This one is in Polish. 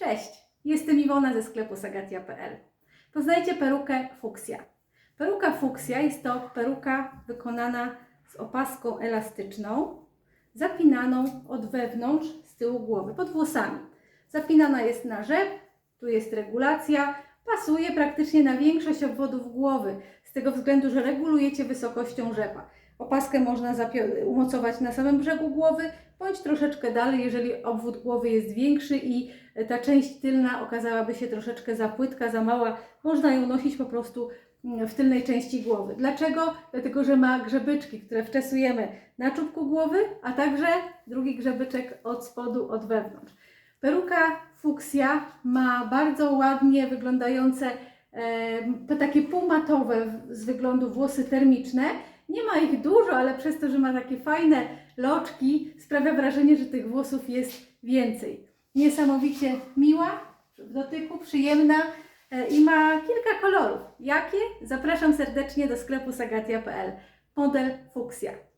Cześć, jestem Iwona ze sklepu sagatia.pl. Poznajcie perukę fuksja. Peruka fuksja jest to peruka wykonana z opaską elastyczną, zapinaną od wewnątrz z tyłu głowy, pod włosami. Zapinana jest na rzep, tu jest regulacja, pasuje praktycznie na większość obwodów głowy, z tego względu, że regulujecie wysokością rzepa. Opaskę można umocować na samym brzegu głowy, bądź troszeczkę dalej, jeżeli obwód głowy jest większy i ta część tylna okazałaby się troszeczkę za płytka, za mała, można ją nosić po prostu mm, w tylnej części głowy. Dlaczego? Dlatego, że ma grzebyczki, które wczesujemy na czubku głowy, a także drugi grzebyczek od spodu, od wewnątrz. Peruka fuksja ma bardzo ładnie wyglądające takie półmatowe z wyglądu włosy termiczne. Nie ma ich dużo, ale przez to, że ma takie fajne loczki, sprawia wrażenie, że tych włosów jest więcej. Niesamowicie miła w dotyku, przyjemna e, i ma kilka kolorów. Jakie? Zapraszam serdecznie do sklepu sagatia.pl. Model fuksja.